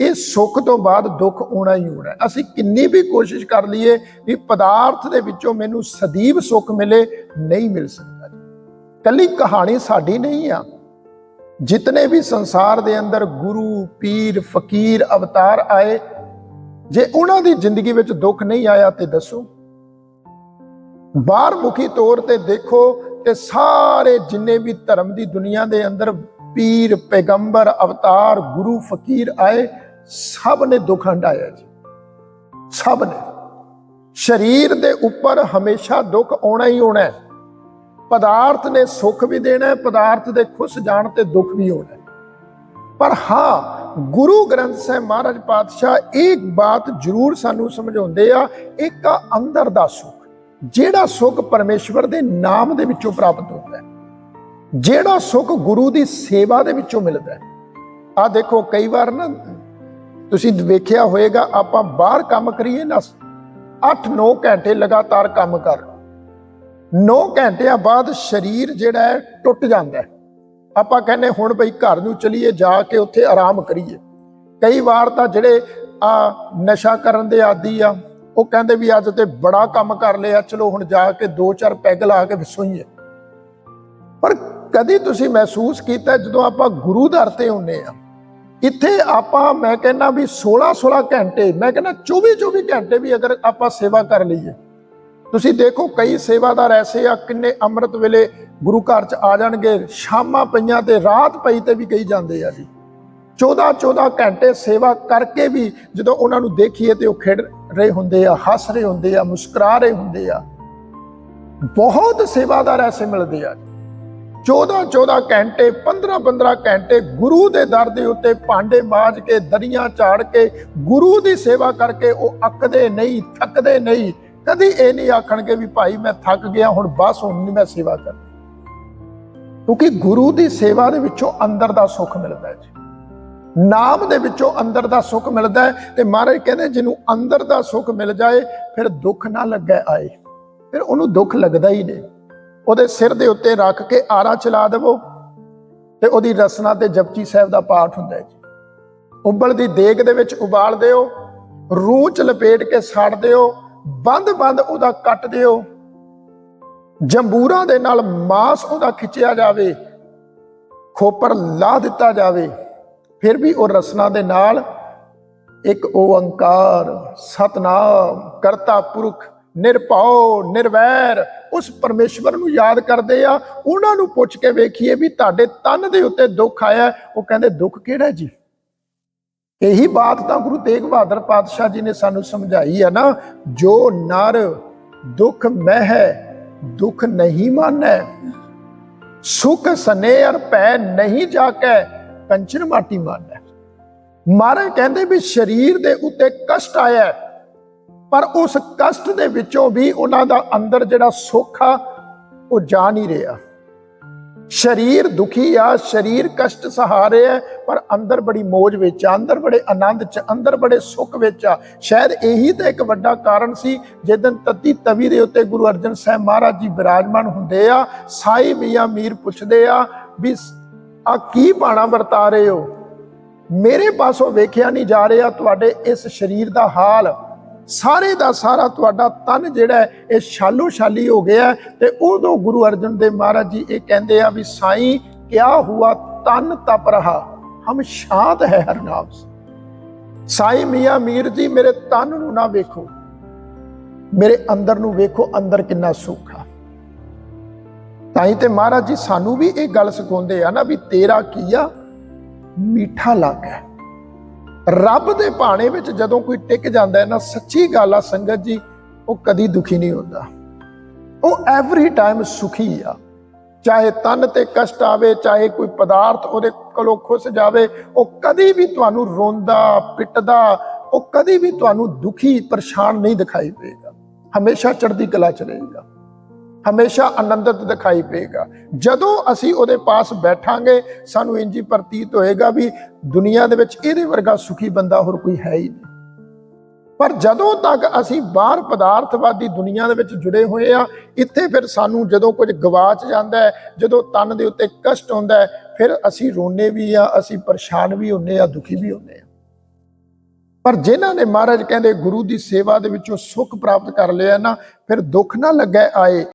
ਇਹ ਸੁੱਖ ਤੋਂ ਬਾਅਦ ਦੁੱਖ ਆਉਣਾ ਹੀ ਆਉਣਾ। ਅਸੀਂ ਕਿੰਨੀ ਵੀ ਕੋਸ਼ਿਸ਼ ਕਰ ਲਈਏ ਵੀ ਪਦਾਰਥ ਦੇ ਵਿੱਚੋਂ ਮੈਨੂੰ ਸਦੀਵ ਸੁੱਖ ਮਿਲੇ, ਨਹੀਂ ਮਿਲ ਸਕਦਾ ਜੀ। ਕੱਲੀ ਕਹਾਣੀ ਸਾਡੀ ਨਹੀਂ ਆ। ਜਿਤਨੇ ਵੀ ਸੰਸਾਰ ਦੇ ਅੰਦਰ ਗੁਰੂ, ਪੀਰ, ਫਕੀਰ, ਅਵਤਾਰ ਆਏ, ਜੇ ਉਹਨਾਂ ਦੀ ਜ਼ਿੰਦਗੀ ਵਿੱਚ ਦੁੱਖ ਨਹੀਂ ਆਇਆ ਤੇ ਦੱਸੋ। ਬਾਹਰ ਮੁਖੀ ਤੌਰ ਤੇ ਦੇਖੋ ਤੇ ਸਾਰੇ ਜਿੰਨੇ ਵੀ ਧਰਮ ਦੀ ਦੁਨੀਆ ਦੇ ਅੰਦਰ ਪੀਰ, ਪੈਗੰਬਰ, ਅਵਤਾਰ, ਗੁਰੂ, ਫਕੀਰ ਆਏ ਸਭ ਨੇ ਦੁੱਖ ਹੰਡਾਇਆ ਜੀ। ਸਭ ਨੇ। ਸਰੀਰ ਦੇ ਉੱਪਰ ਹਮੇਸ਼ਾ ਦੁੱਖ ਆਉਣਾ ਹੀ ਆਉਣਾ ਹੈ। ਪਦਾਰਥ ਨੇ ਸੁੱਖ ਵੀ ਦੇਣਾ ਪਦਾਰਥ ਦੇ ਖੁਸ਼ ਜਾਣ ਤੇ ਦੁੱਖ ਵੀ ਆਉਣਾ ਪਰ ਹਾਂ, ਗੁਰੂ ਗ੍ਰੰਥ ਸਾਹਿਬ ਮਹਾਰਾਜ ਪਾਤਸ਼ਾਹ ਇੱਕ ਬਾਤ ਜ਼ਰੂਰ ਸਾਨੂੰ ਸਮਝਾਉਂਦੇ ਆ, ਇੱਕ ਆ ਅੰਦਰ ਦਾ ਸੁੱਖ। ਜਿਹੜਾ ਸੁੱਖ ਪਰਮੇਸ਼ਵਰ ਦੇ ਨਾਮ ਦੇ ਵਿੱਚੋਂ ਪ੍ਰਾਪਤ ਹੁੰਦਾ ਹੈ। ਜਿਹੜਾ ਸੁੱਖ ਗੁਰੂ ਦੀ ਸੇਵਾ ਦੇ ਵਿੱਚੋਂ ਮਿਲਦਾ ਹੈ। ਆ ਦੇਖੋ, ਕਈ ਵਾਰ ਨਾ ਤੁਸੀਂ ਵੇਖਿਆ ਹੋਵੇਗਾ ਆਪਾਂ ਬਾਹਰ ਕੰਮ ਕਰੀਏ ਨਾ। 8-9 ਘੰਟੇ ਲਗਾਤਾਰ ਕੰਮ ਕਰ। 9 ਘੰਟਿਆਂ ਬਾਅਦ ਸਰੀਰ ਜਿਹੜਾ ਹੈ, ਟੁੱਟ ਜਾਂਦਾ ਹੈ। ਆਪਾਂ ਕਹਿੰਦੇ ਹੁਣ ਬਈ ਘਰ ਨੂੰ ਚਲੀਏ, ਜਾ ਕੇ ਉੱਥੇ ਆਰਾਮ ਕਰੀਏ। ਕਈ ਵਾਰ ਤਾਂ ਜਿਹੜੇ ਆ ਨਸ਼ਾ ਕਰਨ ਦੇ ਆਦੀ ਆ, ਉਹ ਕਹਿੰਦੇ ਵੀ ਅੱਜ ਤੇ ਬੜਾ ਕੰਮ ਕਰ ਲਿਆ, ਚਲੋ ਹੁਣ ਜਾ ਕੇ ਦੋ ਚਾਰ ਪੈਗ ਲਾ ਕੇ ਵਿਸੋਈਏ। ਪਰ ਕਦੀ ਤੁਸੀਂ ਮਹਿਸੂਸ ਕੀਤਾ ਜਦੋਂ ਆਪਾਂ ਗੁਰੂ ਦਰ ਤੇ ਹੁੰਨੇ ਆ ਇੱਥੇ ਆਪਾਂ, ਮੈਂ ਕਹਿੰਦਾ ਵੀ 16 16 ਘੰਟੇ, ਮੈਂ ਕਹਿੰਦਾ 24 24 ਘੰਟੇ ਵੀ ਅਗਰ ਆਪਾਂ ਸੇਵਾ ਕਰ ਲਈਏ। ਤੁਸੀਂ ਦੇਖੋ ਕਈ ਸੇਵਾਦਾਰ ਐਸੇ ਆ, ਕਿੰਨੇ ਅੰਮ੍ਰਿਤ ਵੇਲੇ ਗੁਰੂ ਘਰ ਚ ਆ ਜਾਣਗੇ, ਸ਼ਾਮਾਂ ਪਈਆਂ ਤੇ ਰਾਤ ਪਈ ਤੇ ਵੀ ਕਈ ਜਾਂਦੇ ਆ ਜੀ। 14 14 ਘੰਟੇ ਸੇਵਾ ਕਰਕੇ ਵੀ ਜਦੋਂ ਉਹਨਾਂ ਨੂੰ ਦੇਖੀਏ ਤੇ ਉਹ ਖੇਡ ਰਹੇ ਹੁੰਦੇ ਆ, ਹੱਸ ਰਹੇ ਹੁੰਦੇ ਆ, ਮੁਸਕਰਾ ਰਹੇ ਹੁੰਦੇ ਆ। ਬਹੁਤ ਸੇਵਾਦਾਰ ਐਸੇ ਮਿਲਦੇ ਆ। 14 14 ਘੰਟੇ 15 15 ਘੰਟੇ ਗੁਰੂ ਦੇ ਦਰ ਦੇ ਉੱਤੇ ਭਾਂਡੇ ਮਾਜ ਕੇ, ਦਰੀਆਂ ਝਾੜ ਕੇ, ਗੁਰੂ ਦੀ ਸੇਵਾ ਕਰਕੇ ਉਹ ਅੱਕਦੇ ਨਹੀਂ, ਥੱਕਦੇ ਨਹੀਂ। ਕਦੀ ਇਹ ਨਹੀਂ ਆਖਣਗੇ ਵੀ ਭਾਈ ਮੈਂ ਥੱਕ ਗਿਆ, ਹੁਣ ਬਸ ਹੁਣ ਨਹੀਂ ਮੈਂ ਸੇਵਾ ਕਰਨੀ। ਕਿਉਂਕਿ ਗੁਰੂ ਦੀ ਸੇਵਾ ਦੇ ਵਿੱਚੋਂ ਅੰਦਰ ਦਾ ਸੁੱਖ ਮਿਲਦਾ ਹੈ ਜੀ। ਨਾਮ ਦੇ ਵਿੱਚੋਂ ਅੰਦਰ ਦਾ ਸੁੱਖ ਮਿਲਦਾ ਹੈ ਤੇ ਮਹਾਰਾਜ ਕਹਿੰਦੇ ਜਿਹਨੂੰ ਅੰਦਰ ਦਾ ਸੁੱਖ ਮਿਲ ਜਾਏ, ਫਿਰ ਦੁੱਖ ਨਾ ਲੱਗੇ ਆਏ। ਫਿਰ ਉਹਨੂੰ ਦੁੱਖ ਲੱਗਦਾ ਹੀ ਨਹੀਂ। ਉਹਦੇ ਸਿਰ ਦੇ ਉੱਤੇ ਰੱਖ ਕੇ ਆਰਾ ਚਲਾ ਦੇਵੋ ਤੇ ਉਹਦੀ ਰਸਨਾ ਤੇ ਜਪਜੀ ਸਾਹਿਬ ਦਾ ਪਾਠ ਹੁੰਦਾ ਹੈ ਜੀ। ਉਬਲਦੀ ਦੇਗ ਦੇ ਵਿੱਚ ਉਬਾਲ ਦਿਓ, ਰੂਹ ਚ ਲਪੇਟ ਕੇ ਸਾੜ ਦਿਓ, ਬੰਦ ਬੰਦ ਉਹਦਾ ਕੱਟ ਦਿਓ। ਜੰਬੂਰਾਂ ਦੇ ਨਾਲ ਮਾਸ ਉਹਦਾ ਖਿੱਚਿਆ ਜਾਵੇ, ਖੋਪਰ ਲਾ ਦਿੱਤਾ ਜਾਵੇ, ਫਿਰ ਵੀ ਉਹ ਰਸਨਾ ਦੇ ਨਾਲ ਇੱਕ ਓੰਕਾਰ, ਸਤਨਾਮ, ਕਰਤਾ ਪੁਰਖ ਨਿਰਭਉ, ਨਿਰਵੈਰ, ਉਸ ਪਰਮੇਸ਼ਵਰ ਨੂੰ ਯਾਦ ਕਰਦੇ ਆ, ਉਹਨਾਂ ਨੂੰ ਪੁੱਛ ਕੇ ਵੇਖੀਏ ਵੀ ਤੁਹਾਡੇ ਤਨ ਦੇ ਉੱਤੇ ਦੁੱਖ ਆਇਆ, ਉਹ ਕਹਿੰਦੇ, ਦੁੱਖ ਕਿਹੜਾ ਜੀ? ਇਹੀ ਬਾਤ ਤਾਂ ਗੁਰੂ ਤੇਗ ਬਹਾਦਰ ਪਾਤਸ਼ਾਹ ਜੀ ਨੇ ਸਾਨੂੰ ਸਮਝਾਈ ਹੈ ਨਾ, ਜੋ ਨਰ ਦੁੱਖ ਮਹਿ, ਦੁੱਖ ਨਹੀਂ ਮਾਨੈ। ਸੁਖ ਸਨੇਹਰ ਪੈ ਨਹੀਂ ਜਾਕੈ ਕੰਚਨ ਮਾਟੀ ਮਾਨੈ। ਮਾਰੇ ਕਹਿੰਦੇ ਵੀ ਸਰੀਰ ਦੇ ਉੱਤੇ ਕਸ਼ਟ ਆਇਆ ਪਰ ਉਸ ਕਸ਼ਟ ਦੇ ਵਿੱਚੋਂ ਵੀ ਉਹਨਾਂ ਦਾ ਅੰਦਰ ਜਿਹੜਾ ਸੁੱਖ ਆ, ਉਹ ਜਾ ਨਹੀਂ ਰਿਹਾ। ਸਰੀਰ ਦੁਖੀ ਆ, ਸਰੀਰ ਕਸ਼ਟ ਸਹਾਰੇ ਹੈ ਪਰ ਅੰਦਰ ਬੜੀ ਮੋਜ ਵਿੱਚ ਆ, ਅੰਦਰ ਬੜੇ ਆਨੰਦ ਚ, ਅੰਦਰ ਬੜੇ ਸੁੱਖ ਵਿੱਚ ਆ। ਸ਼ਾਇਦ ਇਹੀ ਤਾਂ ਇੱਕ ਵੱਡਾ ਕਾਰਨ ਸੀ ਜਿੱਦਨ ਤਤੀ ਤਵੀ ਦੇ ਉੱਤੇ ਗੁਰੂ ਅਰਜਨ ਸਾਹਿਬ ਮਹਾਰਾਜ ਜੀ ਬਿਰਾਜਮਾਨ ਹੁੰਦੇ ਆ, ਸਾਈ ਮੀਆਂ ਮੀਰ ਪੁੱਛਦੇ ਆ ਵੀ ਆ ਕੀ ਬਾਣਾ ਵਰਤਾ ਰਹੇ ਹੋ? ਮੇਰੇ ਪਾਸੋਂ ਵੇਖਿਆ ਨਹੀਂ ਜਾ ਰਿਹਾ ਤੁਹਾਡੇ ਇਸ ਸਰੀਰ ਦਾ ਹਾਲ। ਸਾਰੇ ਦਾ ਸਾਰਾ ਤੁਹਾਡਾ ਤਨ ਜਿਹੜਾ ਹੈ, ਇਹ ਸ਼ਾਲੋ ਸ਼ਾਲੀ ਹੋ ਗਿਆ ਤੇ ਉਦੋਂ ਗੁਰੂ ਅਰਜਨ ਦੇਵ ਮਹਾਰਾਜ ਜੀ ਇਹ ਕਹਿੰਦੇ ਆ ਵੀ ਸਾਈਂ, ਕਿਆ ਹੁਆ ਤਨ ਤਪ ਰਹਾ? ਹਮ ਸ਼ਾਂਤ ਹੈ ਹਰ ਨਾਮ ਸਾਈਂ ਮੀਆਂ ਮੀਰ ਜੀ, ਮੇਰੇ ਤਨ ਨੂੰ ਨਾ ਵੇਖੋ। ਮੇਰੇ ਅੰਦਰ ਨੂੰ ਵੇਖੋ, ਅੰਦਰ ਕਿੰਨਾ ਸੁੱਖ ਆ। ਤਾਂ ਹੀ ਤੇ ਮਹਾਰਾਜ ਜੀ ਸਾਨੂੰ ਵੀ ਇਹ ਗੱਲ ਸਿਖਾਉਂਦੇ ਆ ਨਾ ਵੀ ਤੇਰਾ ਕੀਆ ਮਿੱਠਾ ਲੱਗਾ ਰੱਬ ਦੇ ਭਾਣੇ ਵਿੱਚ ਜਦੋਂ ਕੋਈ ਟਿਕ ਜਾਂਦਾ ਹੈ ਨਾ, ਸੱਚੀ ਗੱਲ ਆ ਸੰਗਤ ਜੀ, ਉਹ ਕਦੀ ਦੁਖੀ ਨਹੀਂ ਹੁੰਦਾ। ਉਹ ਐਵਰੀ ਟਾਈਮ ਸੁਖੀ ਆ। ਚਾਹੇ ਤਨ ਤੇ ਕਸ਼ਟ ਆਵੇ, ਚਾਹੇ ਕੋਈ ਪਦਾਰਥ ਉਹਦੇ ਕੋਲੋਂ ਖੁੱਸ ਜਾਵੇ, ਉਹ ਕਦੀ ਵੀ ਤੁਹਾਨੂੰ ਰੋਂਦਾ, ਪਿੱਟਦਾ, ਉਹ ਕਦੀ ਵੀ ਤੁਹਾਨੂੰ ਦੁਖੀ, ਪਰੇਸ਼ਾਨ ਨਹੀਂ ਦਿਖਾਈ ਦੇਗਾ ਹਮੇਸ਼ਾ ਚੜ੍ਹਦੀ ਕਲਾ ਚ ਰਹੇਗਾ। ਹਮੇਸ਼ਾ ਆਨੰਦਿਤ ਦਿਖਾਈ ਪਏਗਾ। ਜਦੋਂ ਅਸੀਂ ਉਹਦੇ ਪਾਸ ਬੈਠਾਂਗੇ, ਸਾਨੂੰ ਇੰਜੀ ਪ੍ਰਤੀਤ ਹੋਏਗਾ ਵੀ ਦੁਨੀਆ ਦੇ ਵਿੱਚ ਇਹਦੇ ਵਰਗਾ ਸੁਖੀ ਬੰਦਾ ਹੋਰ ਕੋਈ ਹੈ ਹੀ ਨਹੀਂ। ਪਰ ਜਦੋਂ ਤੱਕ ਅਸੀਂ ਬਾਹਰ ਪਦਾਰਥਵਾਦੀ ਦੁਨੀਆ ਦੇ ਵਿੱਚ ਜੁੜੇ ਹੋਏ ਆ, ਇੱਥੇ ਫਿਰ ਸਾਨੂੰ ਜਦੋਂ ਕੁਝ ਗਵਾਚ ਜਾਂਦਾ ਹੈ, ਜਦੋਂ ਤਨ ਦੇ ਉੱਤੇ ਕਸ਼ਟ ਹੁੰਦਾ ਹੈ, ਫਿਰ ਅਸੀਂ ਰੋਨੇ ਵੀ ਆ, ਅਸੀਂ ਪਰੇਸ਼ਾਨ ਵੀ ਹੁੰਨੇ ਆ, ਦੁਖੀ ਵੀ ਹੁੰਨੇ ਆ। ਪਰ ਜਿਨ੍ਹਾਂ ਨੇ ਮਹਾਰਾਜ ਕਹਿੰਦੇ ਗੁਰੂ ਦੀ ਸੇਵਾ ਦੇ ਵਿੱਚੋਂ ਸੁੱਖ ਪ੍ਰਾਪਤ ਕਰ ਲਿਆ ਨਾ, ਫਿਰ ਦੁੱਖ ਨਾ ਲੱਗੇ ਆਏ।